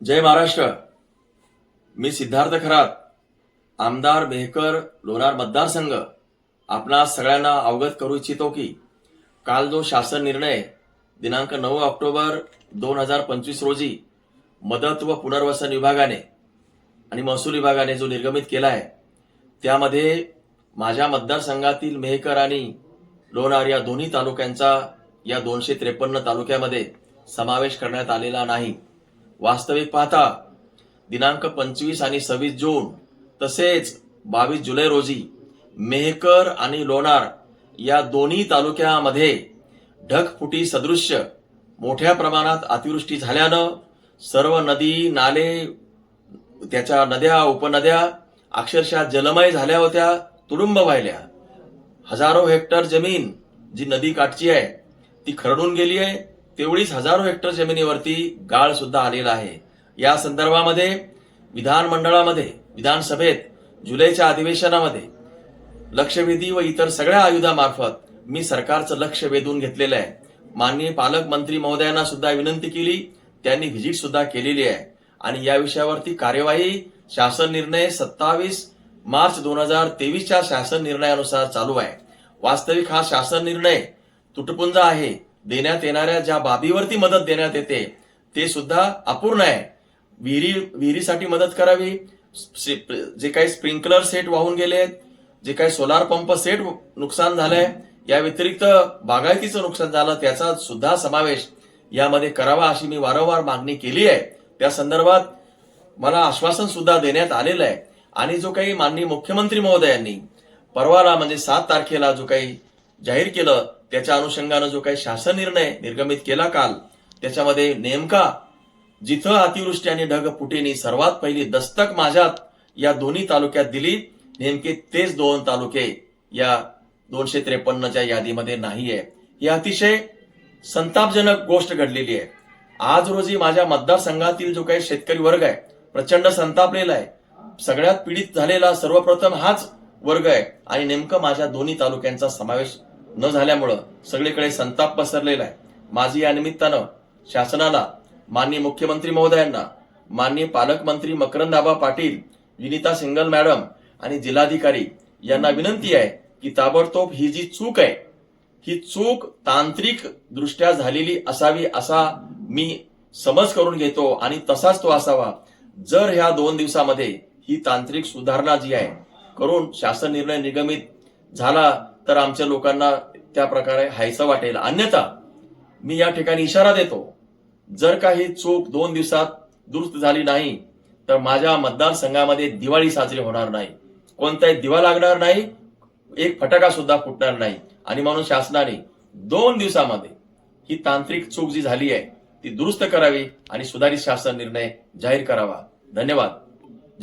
जय महाराष्ट्र. मी सिद्धार्थ खरात आमदार मेहकर लोणार मतदारसंघ आपणा सगळ्यांना अवगत करू इच्छितो की काल जो शासन निर्णय दिनांक नऊ ऑक्टोबर दोन हजार पंचवीस रोजी मदत व पुनर्वसन विभागाने आणि महसूल विभागाने जो निर्गमित केला आहे त्यामध्ये माझ्या मतदारसंघातील मेहकर आणि लोणार या दोन्ही तालुक्यांचा या दोनशे त्रेपन्न तालुक्यामध्ये समावेश करण्यात आलेला नाही. वास्तविक पाहता दिनांक पंचवीस आणि सव्वीस जून तसेच बावीस जुलै रोजी मेहकर आणि लोणार या दोन्ही तालुक्यामध्ये ढगफुटी सदृश्य मोठ्या प्रमाणात अतिवृष्टी झाल्यानं सर्व नदी नाले त्याच्या नद्या उपनद्या अक्षरशः जलमय झाल्या होत्या तुडुंब वाहिल्या. हजारो हेक्टर जमीन जी नदी काठची आहे ती खरडून गेली आहे. तेवढीच हजारो हेक्टर जमिनीवरती गाळ सुद्धा आलेला आहे. या संदर्भामध्ये विधानमंडळामध्ये विधानसभेत जुलैच्या अधिवेशनामध्ये लक्षवेधी व इतर सगळ्या आयुधामार्फत मी सरकारचं लक्ष वेधून घेतलेलं आहे. माननीय पालकमंत्री महोदयांना सुद्धा विनंती केली त्यांनी व्हिजिट सुद्धा केलेली आहे. आणि या विषयावरती कार्यवाही शासन निर्णय सत्तावीस मार्च दोन हजार तेवीसच्या शासन निर्णयानुसार चालू आहे. वास्तविक हा शासन निर्णय तुटपुंज आहे. देण्यात येणाऱ्या ज्या बाबीवरती मदत देण्यात येते ते सुद्धा अपूर्ण आहे. विहिरी विहिरीसाठी मदत करावी. जे काही स्प्रिंकलर सेट वाहून गेलेत जे काही सोलार पंप सेट नुकसान झालंय या व्यतिरिक्त बागायतीचं नुकसान झालं त्याचा सुद्धा समावेश यामध्ये करावा अशी मी वारंवार मागणी केली आहे. त्या संदर्भात मला आश्वासन सुद्धा देण्यात आलेलं आहे. आणि जो काही माननीय मुख्यमंत्री महोदयांनी परवाला म्हणजे सात तारखेला जो काही जाहीर केलं त्याच्या अनुषंगानं जो काही शासन निर्णय निर्गमित केला काल त्याच्यामध्ये नेमका जिथं अतिवृष्टी आणि ढगफुटीने सर्वात पहिली दस्तक माझ्यात या दोन्ही तालुक्यात दिली नेमके तेच दोन तालुके या दोनशे त्रेपन्नच्या यादीमध्ये नाहीये. ही अतिशय संतापजनक गोष्ट घडलेली आहे. आज रोजी माझ्या मतदारसंघातील जो काही शेतकरी वर्ग आहे प्रचंड संतापलेला आहे. सगळ्यात पीडित झालेला सर्वप्रथम हाच वर्ग आहे आणि नेमकं माझ्या दोन्ही तालुक्यांचा समावेश न झाल्यामुळं सगळीकडे संताप पसरलेला आहे. माझी या निमित्तानं शासनाला माननीय मुख्यमंत्री महोदयांना माननीय पालकमंत्री मकरंदाबा पाटील विनिता सिंगल मॅडम आणि जिल्हाधिकारी यांना विनंती आहे की ताबडतोब ही जी चूक आहे ही चूक तांत्रिक दृष्ट्या झालेली असावी असा मी समज करून घेतो आणि तसाच तो असावा. जर ह्या दोन दिवसामध्ये ही तांत्रिक सुधारणा जी आहे करून शासन निर्णय निगमित झाला तर आमच्या लोकांना त्या प्रकारे हायसं वाटेल. अन्यथा मी या ठिकाणी इशारा देतो जर का ही चूक दोन दिवसात दुरुस्त झाली नाही तर माझ्या मतदारसंघामध्ये दिवाळी साजरी होणार नाही. कोणताही दिवा लागणार नाही एक फटाका सुद्धा फुटणार नाही. आणि म्हणून शासनाने दोन दिवसामध्ये ही तांत्रिक चूक जी झाली आहे ती दुरुस्त करावी आणि सुधारित शासन निर्णय जाहीर करावा. धन्यवाद.